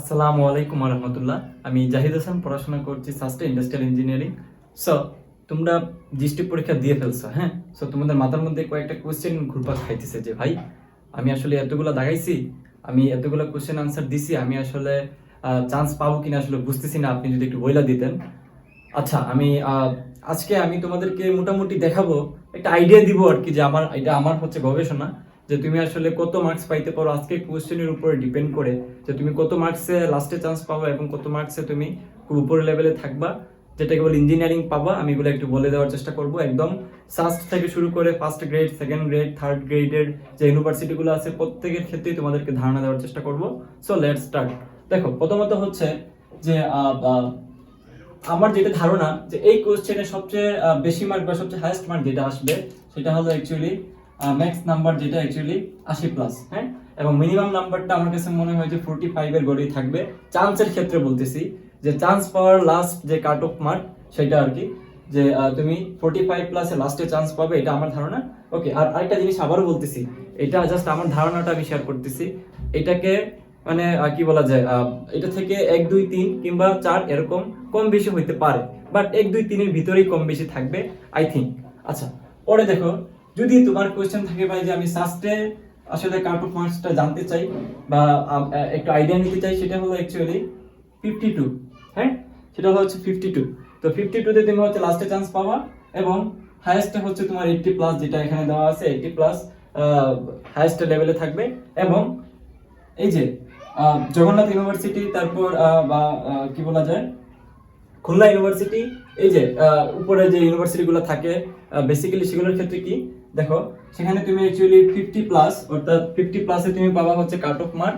আসসালামু আলাইকুম রহমতুল্লাহ আমি জাহিদ হাসান, পড়াশোনা করছি সাস্টে ইন্ডাস্ট্রিয়াল ইঞ্জিনিয়ারিং সো তোমরা দৃষ্টি পরীক্ষা দিয়ে ফেলছো হ্যাঁ? সো তোমাদের মাথার মধ্যে কয়েকটা কোয়েশ্চেন ঘুরপাক খাইতেছে যে, ভাই, আমি আসলে এতগুলো দাগাইছি, আমি এতগুলো কোয়েশ্চেন আনসার দিছি, আমি আসলে চান্স পাবো কিনা আসলে বুঝতেছি না, আপনি যদি একটু বইলা দিতেন। আচ্ছা আমি আজকে আমি তোমাদেরকে মোটামুটি দেখাবো, একটা আইডিয়া দিব আর কি যে আমার, এটা আমার হচ্ছে গবেষণা। যে তুমি আসলে কত মার্কস পাইতে পারো? আজকে কোয়েশ্চেনের উপরে ডিপেন্ড করে যে তুমি কত মার্কসে লাস্টে চান্স পাবা এবং কত মার্কসে তুমি খুব উপরের লেভেলে থাকবা। যেটা কেবল ইঞ্জিনিয়ারিং পাবা। আমি এগুলো একটু বলে দেওয়ার চেষ্টা করব। একদম সাস্ট থেকে শুরু করে first grade second grade third গ্রেডের যে ইউনিভার্সিটিগুলো আছে, প্রত্যেকের ক্ষেত্রেই তোমাদেরকে ধারণা দেওয়ার চেষ্টা করব। সো লেট স্টার্ট দেখো, প্রথমত হচ্ছে যে আমার যেটা ধারণা যে এই কোশ্চেনে সবচেয়ে বেশি মার্ক বা সবচেয়ে হাইয়েস্ট মার্ক যেটা আসবে, সেটা হলো অ্যাকচুয়ালি ম্যাক্স নাম্বার যেটা অ্যাকচুয়ালি আশি প্লাস হ্যাঁ? এবং মিনিমাম নাম্বারটা আমার কাছে মনে হয় যে ফোর্টি ফাইভের গড়েই থাকবে। চান্সের ক্ষেত্রে বলতেছি যে চান্স পাওয়ার লাস্ট যে কাট অফ মার্ক সেটা আর কি, যে তুমি ফোর্টি ফাইভ প্লাসে লাস্টে চান্স পাবে, এটা আমার ধারণা। ওকে আর আরেকটা জিনিস আবারও বলতেছি, এটা জাস্ট আমার ধারণাটা আমি শেয়ার করতেছি। এটাকে মানে কি বলা যায় এটা থেকে এক, দুই, তিন কিংবা চার এরকম কম বেশি হইতে পারে বাট এক, দুই, তিনের ভিতরেই কম বেশি থাকবে আই থিঙ্ক আচ্ছা পরে দেখো যদি তোমার কোয়েশ্চেন থাকে ভাই যে আমি সাস্টে আসলে অফ মার্কসটা জানতে চাই বা একটু আইডিয়া নিতে চাই, সেটা হলো অ্যাকচুয়ালি ফিফটি টু হ্যাঁ? সেটা হলো হচ্ছে ফিফটি টু তো ফিফটি টুতে তুমি হচ্ছে লাস্টে চান্স পাবা এবং হাইয়েস্টে হচ্ছে তোমার এইটটি প্লাস যেটা এখানে দেওয়া আছে এইটটি প্লাস হাইয়েস্ট লেভেলে থাকবে এবং এই যে জগন্নাথ ইউনিভার্সিটি তারপর বা কি বলা যায়? খুলনা ইউনিভার্সিটি এই যে উপরে যে ইউনিভার্সিটিগুলো থাকে বেসিক্যালি সেগুলোর ক্ষেত্রে কি? দেখো, সেখানে তুমি অ্যাকচুয়ালি ফিফটি প্লাস অর্থাৎ ফিফটি প্লাসে তুমি পাবা হচ্ছে কাট অফ মার্ক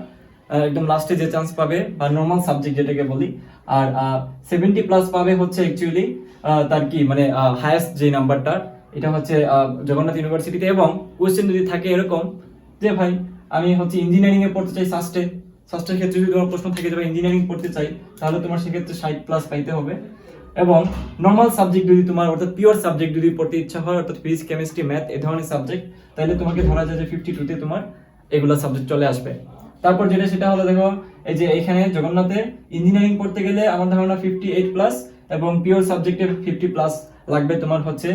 একদম লাস্টে যে চান্স পাবে, বা নর্মাল সাবজেক্ট যেটাকে বলি। আর সেভেন্টি প্লাস পাবে হচ্ছে অ্যাকচুয়ালি তার কি মানে হায়েস্ট যে নাম্বারটা এটা হচ্ছে জগন্নাথ ইউনিভার্সিটিতে এবং কোয়েশ্চেন যদি থাকে এরকম যে, ভাই, আমি হচ্ছে ইঞ্জিনিয়ারিং এ পড়তে চাই সাস্টে সাস্টের ক্ষেত্রে যদি তোমার প্রশ্ন থাকে যে ইঞ্জিনিয়ারিং পড়তে চাই, তাহলে তোমার সেক্ষেত্রে ষাট প্লাস পাইতে হবে। এবং নর্মাল সাবজেক্ট যদি তোমার অর্থাৎ পিওর সাবজেক্ট যদি পড়তে ইচ্ছা হয়, অর্থাৎ ফিজিক্স কেমিস্ট্রি ম্যাথ এই ধরনের সাবজেক্ট তাহলে তোমাকে ধরা যায় যে ফিফটি টুতে তোমার এগুলো সাবজেক্ট চলে আসবে। তারপর যেটা সেটা হলো দেখো, এই যে এখানে জগন্নাথে ইঞ্জিনিয়ারিং পড়তে গেলে আমার ধারণা ফিফটি এইট প্লাস এবং পিওর সাবজেক্টে ফিফটি প্লাস লাগবে তোমার হচ্ছে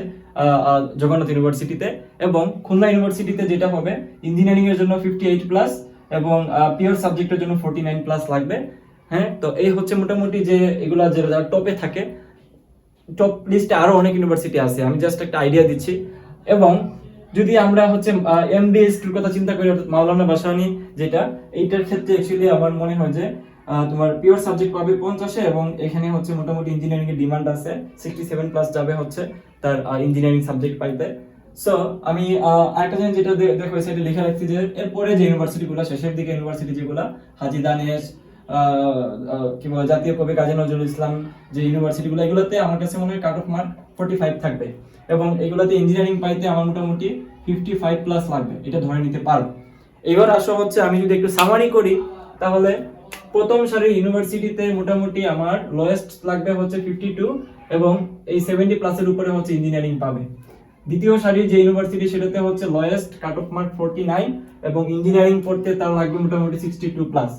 জগন্নাথ ইউনিভার্সিটিতে এবং খুলনা ইউনিভার্সিটিতে যেটা হবে ইঞ্জিনিয়ারিং এর জন্য ফিফটি এইট প্লাস এবং পিওর সাবজেক্টের জন্য ফোর্টি নাইন প্লাস লাগবে। হ্যাঁ তো এই হচ্ছে মোটামুটি যে এগুলা যে টপে থাকে টপ লিস্টে আরও অনেক ইউনিভার্সিটি আছে, আমি জাস্ট একটা আইডিয়া দিচ্ছি। এবং যদি আমরা হচ্ছে এমবিএস এর কথা চিন্তা করি, অর্থাৎ মাওলানা বাসানি যেটা, এইটার ক্ষেত্রে অ্যাকচুয়ালি আমার মনে হয় যে তোমার পিওর সাবজেক্ট পাবে পঞ্চাশে এবং এখানে হচ্ছে মোটামুটি ইঞ্জিনিয়ারিং এর ডিমান্ড আছে সিক্সটি সেভেন প্লাস যাবে হচ্ছে তার ইঞ্জিনিয়ারিং সাবজেক্ট পাইতে। সো আমি আরেকটা জিনিস যেটা দেখো সেটা লিখে রাখছি যে, এরপরে যে ইউনিভার্সিটি গুলো, শেষের দিকে ইউনিভার্সিটি যেগুলা, হাজি দানেশ কি জাতীয় কবি কাজী নজরুল ইসলাম যে ইউনিভার্সিটি গুলো, এগুলোতে আমার কাছে মনে হয় cut off mark forty five থাকবে। এবং এগুলোতে ইঞ্জিনিয়ারিং পাইতে আমার মোটামুটি ফিফটি ফাইভ প্লাস লাগবে, এটা ধরে নিতে পারো। এবার আসো হচ্ছে আমি যদি একটু সামারি করি, তাহলে প্রথম সারির ইউনিভার্সিটিতে মোটামুটি আমার লোয়েস্ট লাগবে হচ্ছে ফিফটি টু এবং এই সেভেন্টি প্লাসের উপরে হচ্ছে ইঞ্জিনিয়ারিং পাবে। দ্বিতীয় সারির যে ইউনিভার্সিটি সেটাতে হচ্ছে lowest cut off mark forty nine এবং ইঞ্জিনিয়ারিং পড়তে তার লাগবে মোটামুটি সিক্সটি টু প্লাস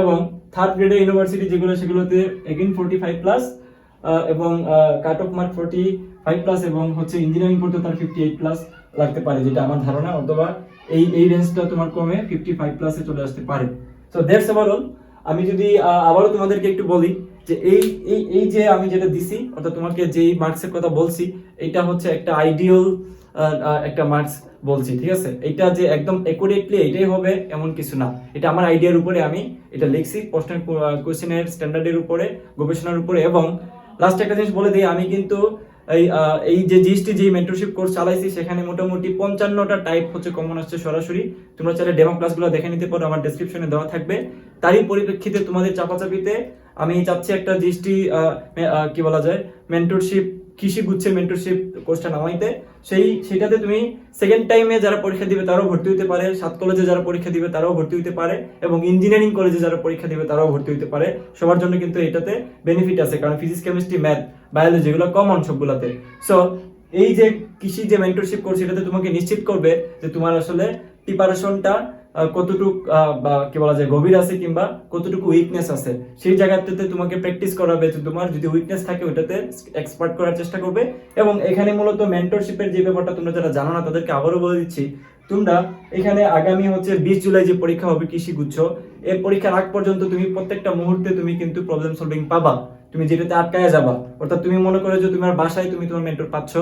এবং থার্ড গ্রেডের ইউনিভার্সিটি যেগুলো, সেগুলোতে এগেন ফোরটি ফাইভ প্লাস এবং cut off mark forty five plus এবং হচ্ছে ইঞ্জিনিয়ারিং পড়তে তার ফিফটি এইট প্লাস লাগতে পারে, যেটা আমার ধারণা, অথবা এই এই রেঞ্জটা তোমার কমে ফিফটি ফাইভ প্লাসে চলে আসতে পারে। সো দ্যাটস ওভারঅল আমি যদি আবারও তোমাদেরকে একটু বলি যে এই এই এই যে আমি যেটা দিছি, অর্থাৎ তোমাকে যেই মার্কসের কথা বলছি, এটা হচ্ছে একটা আইডিয়াল একটা মার্কস বলছি, ঠিক আছে? এটা যে একদম একুরেটলি এটাই হবে এমন কিছু না। এটা আমার আইডিয়ার উপরে আমি এটা লিখছি, প্রশ্নের কোশ্চেনের স্ট্যান্ডার্ডের উপরে, গবেষণার উপরে, এবং লাস্ট একটা জিনিস বলে দিই, আমি কিন্তু এই এই যে জিএসটি যে মেন্টরশিপ কোর্স চালাইছি, সেখানে মোটামুটি পঞ্চান্নটা টাইপ হচ্ছে কমন আসছে সরাসরি। তোমরা চাইলে ডেমো ক্লাসগুলো দেখে নিতে পারো, আমার ডেসক্রিপশনে দেওয়া থাকবে। তারই পরিপ্রেক্ষিতে তোমাদের চাপাচাপিতে আমি চাচ্ছি একটা জিএসটি কি বলা যায় মেন্টরশিপ কৃষি গুচ্ছে মেন্টরশিপ কোর্সটা নামাইতে, সেই সেটাতে তুমি সেকেন্ড টাইমে যারা পরীক্ষা দিবে তারাও ভর্তি হতে পারে, সাত কলেজে যারা পরীক্ষা দিবে তারাও ভর্তি হতে পারে, এবং ইঞ্জিনিয়ারিং কলেজে যারা পরীক্ষা দিবে তারাও ভর্তি হতে পারে। সবার জন্য কিন্তু এটাতে বেনিফিট আছে, কারণ ফিজিক্স কেমিস্ট্রি ম্যাথ বায়োলজি এগুলো কমন সবগুলোতে। সো এই যে কৃষি যে মেন্টরশিপ কোর্স এটাতে তোমাকে নিশ্চিত করবে যে তোমার আসলে প্রিপারেশনটা কতটুক বা কি বলা যায়, গভীর আছে কিংবা কতটুকু উইকনেস আছে, সেই জায়গাটাতে তোমাকে প্র্যাকটিস করাবে তো তোমার যদি উইকনেস থাকে ওইটাতে এক্সপার্ট করার চেষ্টা করবে। এবং এখানে মূলত মেন্টরশিপের যে ব্যাপারটা তোমরা যারা জানো না, তাদেরকে আবারও বলে দিচ্ছি, তোমরা এখানে আগামী হচ্ছে বিশ জুলাই যে পরীক্ষা হবে কৃষি গুচ্ছ, এর পরীক্ষার আগ পর্যন্ত তুমি প্রত্যেকটা মুহূর্তে তুমি কিন্তু প্রবলেম সলভিং পাবা। তুমি যেটাতে আটকায় যাবা, অর্থাৎ তুমি মনে করো যে তোমার বাসায় তুমি তোমার মেন্টর পাচ্ছ,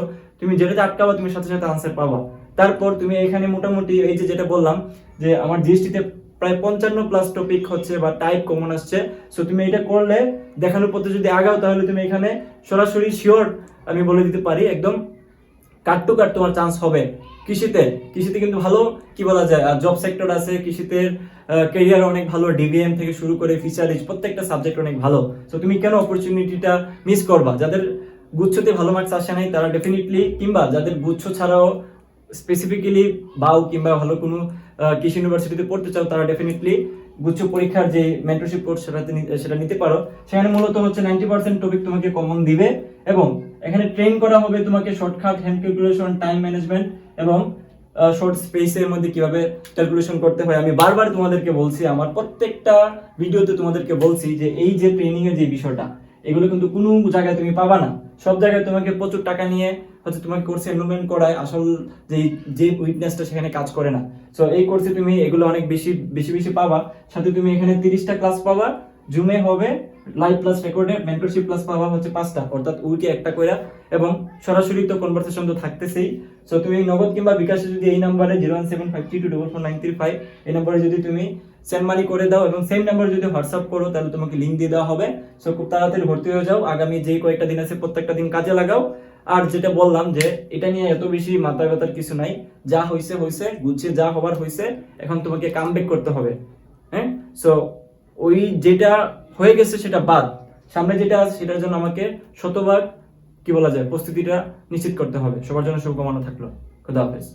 তুমি যেটাতে আটকাবা, তুমি সাথে সাথে আনসার পাবা। তারপর তুমি এখানে মোটামুটি এই যে যেটা বললাম যে আমার জিএসটিতে প্রায় পঞ্চান্ন প্লাস টপিক হচ্ছে বা টাইপ কমন আসছে। সো তুমি এটা করলে, দেখানোর পথে যদি আগাও, তাহলে তুমি এখানে সরাসরি শিওর আমি বলে দিতে পারি, একদম কাট টু কাট তোমার চান্স হবে। কৃষিতে কৃষিতে কিন্তু ভালো, কি বলা যায় জব সেক্টর আছে কৃষিতে ক্যারিয়ার অনেক ভালো ডিবিএম থেকে শুরু করে ফিশারিজ প্রত্যেকটা সাবজেক্ট অনেক ভালো। সো তুমি কেন অপরচুনিটিটা মিস করবা? যাদের গুচ্ছতে ভালো মার্কস আসে নাই, তারা ডেফিনেটলি কিংবা যাদের গুচ্ছ ছাড়াও স্পেসিফিক্যালি বাউ কিংবা ভালো কোনো কৃষি ইউনিভার্সিটিতে পড়তে চাও, তারা ডেফিনেটলি গুচ্ছ পরীক্ষার যে মেন্টরশিপ কোর্স সেটাতে নি- সেটা নিতে পারো। সেখানে মূলত হচ্ছে নাইনটি পার্সেন্ট টপিক তোমাকে কমন দিবে এবং এখানে ট্রেন করা হবে তোমাকে shortcut hand calculation time management এবং শর্ট স্পেসের মধ্যে কীভাবে ক্যালকুলেশন করতে হয়। আমি বারবার তোমাদেরকে বলছি, আমার প্রত্যেকটা ভিডিওতে তোমাদেরকে বলছি যে এই যে ট্রেনিং এর যে বিষয়টা এগুলো কিন্তু কোনো জায়গায় তুমি পাবা না। সব জায়গায় তোমাকে প্রচুর টাকা নিয়ে হচ্ছে তোমাকে কোর্সে এনরোলমেন্ট করায় আসল যে যে উইকনেসটা সেখানে কাজ করে না। সো এই কোর্সে তুমি এগুলো অনেক বেশি বেশি বেশি পাবা। সাথে তুমি এখানে তিরিশটা ক্লাস পাবা। জুমে হবে লাইভ প্লাস রেকর্ডে মেন্টরশিপ প্লাস পাওয়া হচ্ছে পাঁচটা, অর্থাৎ উইকে একটা কইরা। এবং সরাসরি তো কনভারসেশন তো থাকতেছেই। সো তুমি নগদ কিংবা বিকাশে যদি এই নাম্বারে zero one seven five three two double four nine three five এই নাম্বারে যদি তুমি সেন্ড মানি করে দাও এবং সেম নাম্বারে যদি হোয়াটসঅ্যাপ করো, তাহলে তোমাকে লিঙ্ক দিয়ে দেওয়া হবে। সো খুব তাড়াতাড়ি ভর্তি হয়ে যাও। আগামী যেই কয়েকটা দিন আছে, প্রত্যেকটা দিন কাজে লাগাও। আর যেটা বললাম যে, এটা নিয়ে এত বেশি মাথা ব্যথার কিছু নাই। যা হইছে হইছে গুছিয়ে যা হবার হইছে, এখন তোমাকে কাম করতে হবে। হ্যাঁ? সো ওই যেটা হয়ে গেছে, সেটা বাদ। সামনে যেটা আছে, সেটার জন্য আমাকে শতভাগ, কি বলা যায়, প্রস্তুতিটা নিশ্চিত করতে হবে। সবার জন্য শুভকামনা থাকল। খুদা হাফেজ।